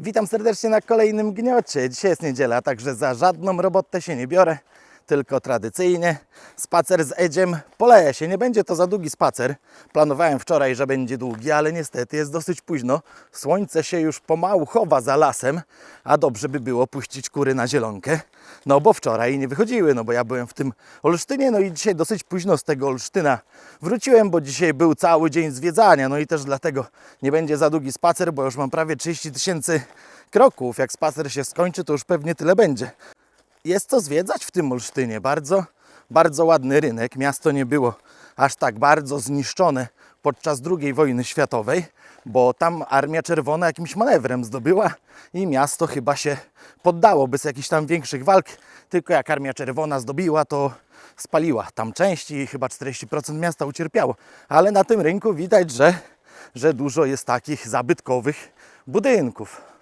Witam serdecznie na kolejnym gniocie. Dzisiaj jest niedziela, także za żadną robotę się nie biorę, tylko tradycyjnie spacer z Edziem po lesie. Nie będzie to za długi spacer. Planowałem wczoraj, że będzie długi, ale niestety jest dosyć późno. Słońce się już pomału chowa za lasem, a dobrze by było puścić kury na zielonkę. No bo wczoraj nie wychodziły, no bo ja byłem w tym Olsztynie, no i dzisiaj dosyć późno z tego Olsztyna wróciłem, bo dzisiaj był cały dzień zwiedzania, no i też dlatego nie będzie za długi spacer, bo już mam prawie 30 tysięcy kroków. Jak spacer się skończy, to już pewnie tyle będzie. Jest co zwiedzać w tym Olsztynie. Bardzo, bardzo ładny rynek. Miasto nie było aż tak bardzo zniszczone podczas II wojny światowej, bo tam Armia Czerwona jakimś manewrem zdobyła i miasto chyba się poddało bez jakichś tam większych walk. Tylko jak Armia Czerwona zdobiła, to spaliła tam części i chyba 40% miasta ucierpiało. Ale na tym rynku widać, że, że dużo jest takich zabytkowych budynków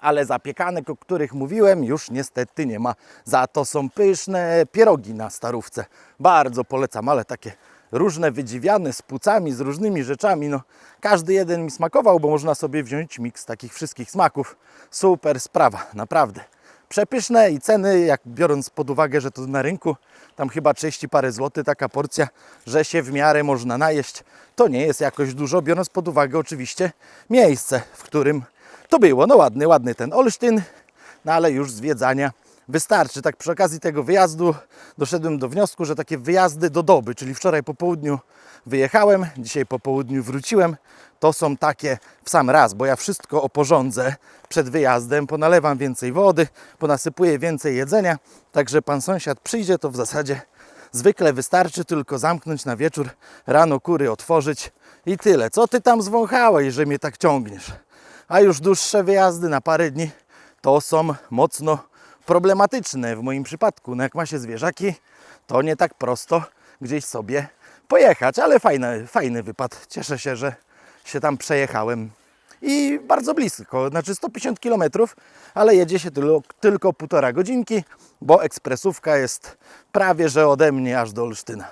ale zapiekanek, o których mówiłem, już niestety nie ma. Za to są pyszne pierogi na starówce. Bardzo polecam, ale takie różne wydziwiane z pucami, z różnymi rzeczami. No, każdy jeden mi smakował, bo można sobie wziąć miks takich wszystkich smaków. Super sprawa, naprawdę. Przepyszne i ceny, jak biorąc pod uwagę, że to na rynku tam chyba 30 parę złotych taka porcja, że się w miarę można najeść, to nie jest jakoś dużo, biorąc pod uwagę oczywiście miejsce, w którym to było. No ładny, ładny ten Olsztyn, no ale już zwiedzania wystarczy. Tak przy okazji tego wyjazdu doszedłem do wniosku, że takie wyjazdy do doby, czyli wczoraj po południu wyjechałem, dzisiaj po południu wróciłem, to są takie w sam raz, bo ja wszystko oporządzę przed wyjazdem, ponalewam więcej wody, ponasypuję więcej jedzenia, także pan sąsiad przyjdzie, to w zasadzie zwykle wystarczy tylko zamknąć na wieczór, rano kury otworzyć i tyle. Co ty tam zwąchałeś, że mnie tak ciągniesz? A już dłuższe wyjazdy na parę dni to są mocno problematyczne w moim przypadku. No jak ma się zwierzaki, to nie tak prosto gdzieś sobie pojechać, ale fajny, fajny wypad. Cieszę się, że się tam przejechałem i bardzo blisko, znaczy 150 km, ale jedzie się tylko, tylko półtora godzinki, bo ekspresówka jest prawie że ode mnie aż do Olsztyna.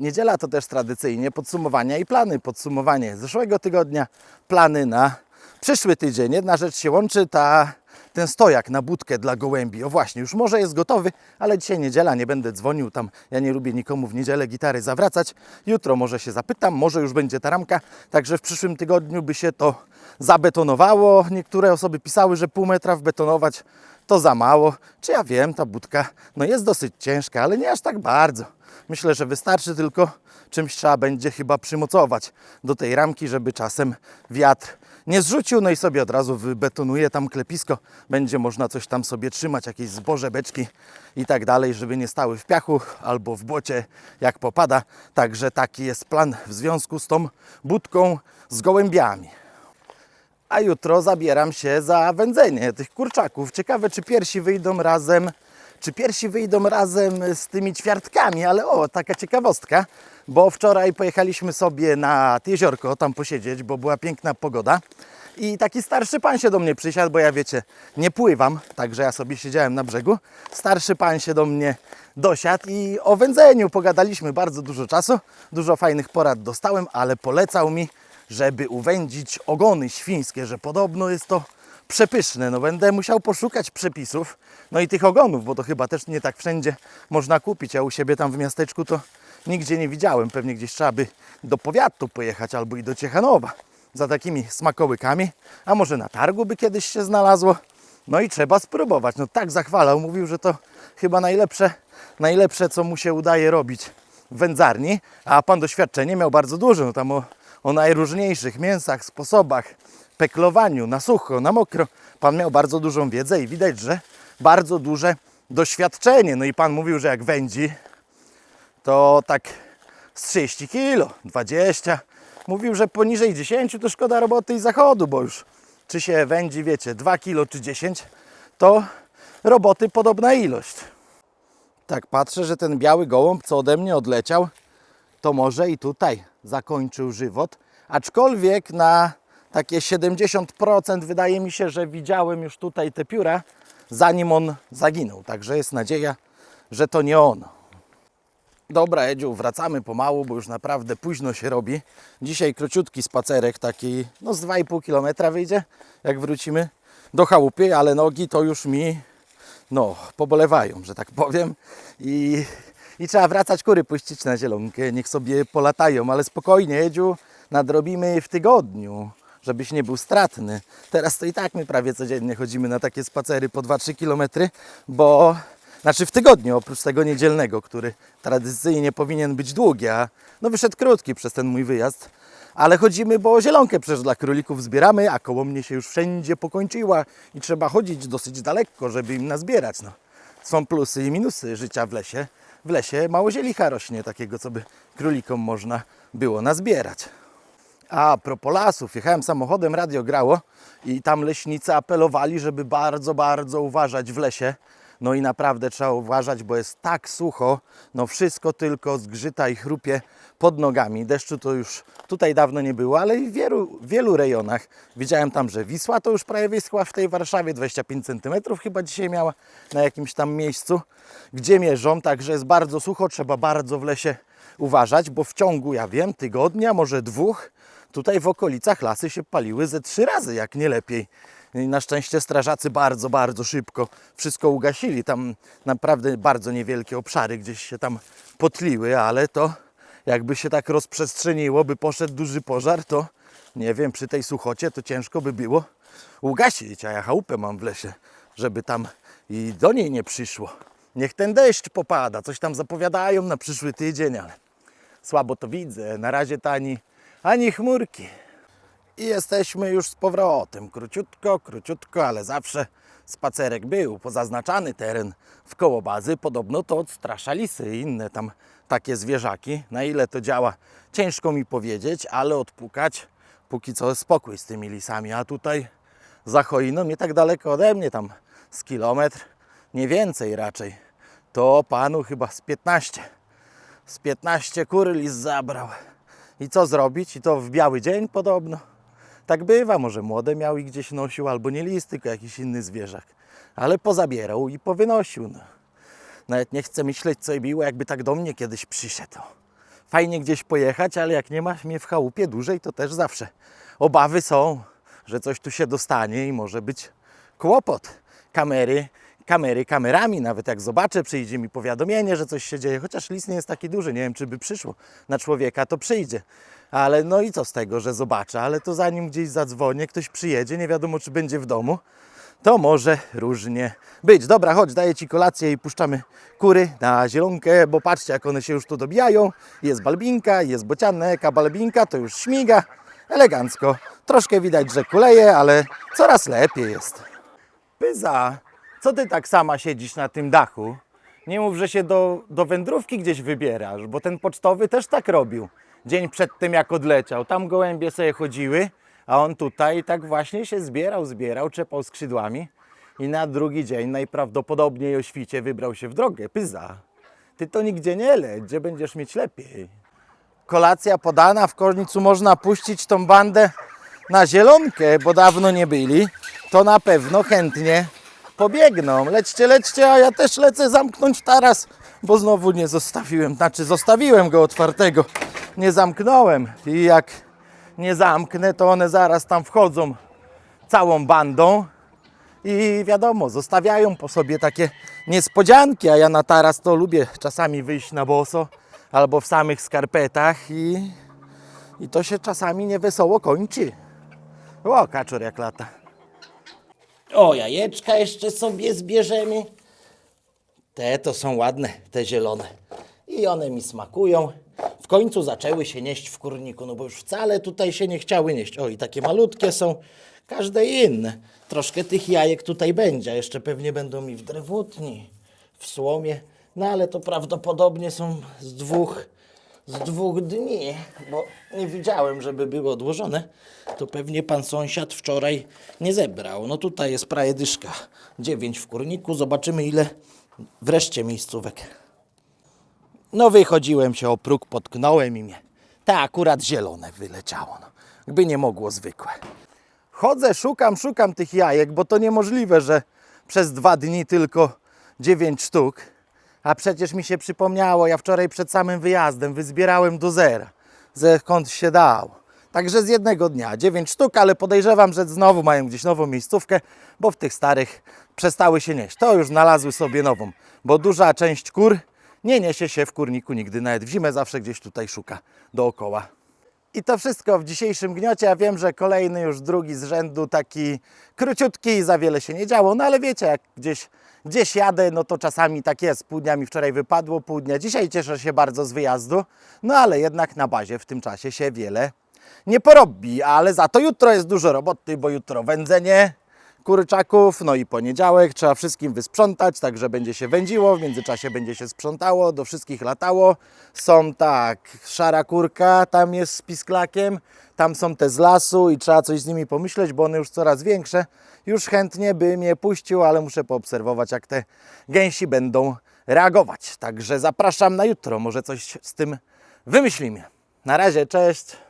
Niedziela to też tradycyjnie podsumowania i plany. Podsumowanie zeszłego tygodnia, plany na przyszły tydzień. Jedna rzecz się łączy, ta, ten stojak na budkę dla gołębi. O właśnie, już może jest gotowy, ale dzisiaj niedziela, nie będę dzwonił tam. Ja nie lubię nikomu w niedzielę gitary zawracać. Jutro może się zapytam, może już będzie ta ramka. Także w przyszłym tygodniu by się to zabetonowało. Niektóre osoby pisały, że pół metra wbetonować to za mało. Czy ja wiem, ta budka no jest dosyć ciężka, ale nie aż tak bardzo. Myślę, że wystarczy tylko czymś trzeba będzie chyba przymocować do tej ramki, żeby czasem wiatr nie zrzucił, no i sobie od razu wybetonuje tam klepisko. Będzie można coś tam sobie trzymać, jakieś zboże, beczki i tak dalej, żeby nie stały w piachu albo w błocie, jak popada. Także taki jest plan w związku z tą budką z gołębiami. A jutro zabieram się za wędzenie tych kurczaków. Ciekawe, czy piersi wyjdą razem, czy piersi wyjdą razem z tymi ćwiartkami, ale o, taka ciekawostka, bo wczoraj pojechaliśmy sobie nad jeziorko tam posiedzieć, bo była piękna pogoda. I taki starszy pan się do mnie przysiadł, bo ja wiecie, nie pływam, także ja sobie siedziałem na brzegu. Starszy pan się do mnie dosiadł i o wędzeniu pogadaliśmy bardzo dużo czasu. Dużo fajnych porad dostałem, ale polecał mi, żeby uwędzić ogony świńskie, że podobno jest to przepyszne. No będę musiał poszukać przepisów, no i tych ogonów, bo to chyba też nie tak wszędzie można kupić. Ja u siebie tam w miasteczku to nigdzie nie widziałem. Pewnie gdzieś trzeba by do powiatu pojechać albo i do Ciechanowa za takimi smakołykami, a może na targu by kiedyś się znalazło. No i trzeba spróbować. No tak zachwalał, mówił, że to chyba najlepsze, najlepsze co mu się udaje robić w wędzarni, a pan doświadczenie miał bardzo duże, no tam o, o najróżniejszych mięsach, sposobach, peklowaniu, na sucho, na mokro. Pan miał bardzo dużą wiedzę i widać, że bardzo duże doświadczenie. No i pan mówił, że jak wędzi, to tak z 30 kilo, 20. Mówił, że poniżej 10 to szkoda roboty i zachodu, bo już czy się wędzi, wiecie, 2 kilo czy 10, to roboty podobna ilość. Tak, patrzę, że ten biały gołąb, co ode mnie odleciał, to może i tutaj zakończył żywot. Aczkolwiek na takie 70% wydaje mi się, że widziałem już tutaj te pióra, zanim on zaginął. Także jest nadzieja, że to nie ono. Dobra, Edziu, wracamy pomału, bo już naprawdę późno się robi. Dzisiaj króciutki spacerek, taki no z 2,5 km wyjdzie, jak wrócimy do chałupy, ale nogi to już mi no, pobolewają, że tak powiem. I, I trzeba wracać kury puścić na zielonkę, niech sobie polatają, ale spokojnie, Edziu, nadrobimy w tygodniu, żebyś nie był stratny. Teraz to i tak my prawie codziennie chodzimy na takie spacery po 2-3 km, bo znaczy w tygodniu, oprócz tego niedzielnego, który tradycyjnie powinien być długi, a no wyszedł krótki przez ten mój wyjazd. Ale chodzimy, bo zielonkę przecież dla królików zbieramy, a koło mnie się już wszędzie pokończyła i trzeba chodzić dosyć daleko, żeby im nazbierać. No. Są plusy i minusy życia w lesie. W lesie mało zielicha rośnie, takiego co by królikom można było nazbierać. A propos lasów, jechałem samochodem, radio grało i tam leśnicy apelowali, żeby bardzo, bardzo uważać w lesie. No i naprawdę trzeba uważać, bo jest tak sucho, no wszystko tylko zgrzyta i chrupie pod nogami. Deszczu to już tutaj dawno nie było, ale w wielu, wielu rejonach. Widziałem tam, że Wisła to już prawie wyschła w tej Warszawie, 25 cm chyba dzisiaj miała na jakimś tam miejscu, gdzie mierzą, także jest bardzo sucho, trzeba bardzo w lesie uważać, bo w ciągu, ja wiem, tygodnia, może dwóch, tutaj w okolicach lasy się paliły ze trzy razy, jak nie lepiej. Na szczęście strażacy bardzo, bardzo szybko wszystko ugasili. Tam naprawdę bardzo niewielkie obszary gdzieś się tam potliły, ale to jakby się tak rozprzestrzeniło, by poszedł duży pożar, to nie wiem, przy tej suchocie to ciężko by było ugasić, a ja chałupę mam w lesie, żeby tam i do niej nie przyszło. Niech ten deszcz popada, coś tam zapowiadają na przyszły tydzień, ale słabo to widzę. Na razie to ani, ani chmurki. I jesteśmy już z powrotem. Króciutko, króciutko, ale zawsze spacerek był. Pozaznaczany teren w koło bazy. Podobno to odstrasza lisy i inne tam takie zwierzaki. Na ile to działa, ciężko mi powiedzieć, ale odpukać póki co spokój z tymi lisami. A tutaj za choiną, nie tak daleko ode mnie, tam z kilometr, nie więcej raczej. To panu chyba z 15 z 15 kur lis zabrał. I co zrobić? I to w biały dzień podobno. Tak bywa, może młode miał i gdzieś nosił, albo nie lis, tylko jakiś inny zwierzak. Ale pozabierał i powynosił. No. Nawet nie chcę myśleć, co biło, jakby tak do mnie kiedyś przyszedł. Fajnie gdzieś pojechać, ale jak nie ma mnie w chałupie dłużej, to też zawsze obawy są, że coś tu się dostanie i może być kłopot. Kamery, kamery kamerami, nawet jak zobaczę, przyjdzie mi powiadomienie, że coś się dzieje, chociaż lis nie jest taki duży, nie wiem, czy by przyszło na człowieka, to przyjdzie. Ale no i co z tego, że zobaczę, ale to zanim gdzieś zadzwonię, ktoś przyjedzie, nie wiadomo, czy będzie w domu, to może różnie być. Dobra, chodź, daję Ci kolację i puszczamy kury na zielonkę, bo patrzcie, jak one się już tu dobijają. Jest balbinka, jest bocianek, a balbinka to już śmiga elegancko. Troszkę widać, że kuleje, ale coraz lepiej jest. Pyza, co ty tak sama siedzisz na tym dachu? Nie mów, że się do, do wędrówki gdzieś wybierasz, bo ten pocztowy też tak robił. Dzień przed tym, jak odleciał. Tam gołębie sobie chodziły, a on tutaj tak właśnie się zbierał, zbierał, czepał skrzydłami i na drugi dzień najprawdopodobniej o świcie wybrał się w drogę. Pyza, ty to nigdzie nie leć, gdzie będziesz mieć lepiej. Kolacja podana, w końcu można puścić tą bandę na zielonkę, bo dawno nie byli, to na pewno chętnie pobiegną. Lećcie, lećcie, a ja też lecę zamknąć taras, bo znowu nie zostawiłem, znaczy zostawiłem go otwartego, nie zamknąłem i jak nie zamknę, to one zaraz tam wchodzą całą bandą i wiadomo, zostawiają po sobie takie niespodzianki, a ja na taras to lubię czasami wyjść na boso albo w samych skarpetach i, i to się czasami niewesoło kończy. O, kaczor jak lata. O, jajeczka jeszcze sobie zbierzemy. Te to są ładne, te zielone. I one mi smakują. Końcu zaczęły się nieść w kurniku, no bo już wcale tutaj się nie chciały nieść. O, i takie malutkie są, każde inne. Troszkę tych jajek tutaj będzie, a jeszcze pewnie będą mi w drewutni, w słomie. No ale to prawdopodobnie są z dwóch, z dwóch dni, bo nie widziałem, żeby były odłożone. To pewnie pan sąsiad wczoraj nie zebrał. No tutaj jest prawie dyszka. Dziewięć w kurniku, zobaczymy ile wreszcie miejscówek. No wychodziłem się o próg, potknąłem i mnie. Te akurat zielone wyleciało. No. Gdyby nie mogło zwykłe. Chodzę, szukam, szukam tych jajek, bo to niemożliwe, że przez dwa dni tylko dziewięć sztuk. A przecież mi się przypomniało, ja wczoraj przed samym wyjazdem wyzbierałem do zera, skąd się dało. Także z jednego dnia 9 sztuk, ale podejrzewam, że znowu mają gdzieś nową miejscówkę, bo w tych starych przestały się nieść. To już znalazły sobie nową, bo duża część kur nie niesie się w kurniku nigdy, nawet w zimę zawsze gdzieś tutaj szuka dookoła. I to wszystko w dzisiejszym gniocie. Ja wiem, że kolejny już drugi z rzędu taki króciutki i za wiele się nie działo, no ale wiecie, jak gdzieś, gdzieś jadę, no to czasami tak jest. Pół dnia mi wczoraj wypadło, pół dnia dzisiaj cieszę się bardzo z wyjazdu, no ale jednak na bazie w tym czasie się wiele nie porobi, ale za to jutro jest dużo roboty, bo jutro wędzenie kurczaków, no i poniedziałek trzeba wszystkim wysprzątać, także będzie się wędziło, w międzyczasie będzie się sprzątało, do wszystkich latało. Są tak, szara kurka, tam jest z pisklakiem, tam są te z lasu i trzeba coś z nimi pomyśleć, bo one już coraz większe. Już chętnie by mnie puścił, ale muszę poobserwować, jak te gęsi będą reagować. Także zapraszam na jutro, może coś z tym wymyślimy. Na razie, cześć!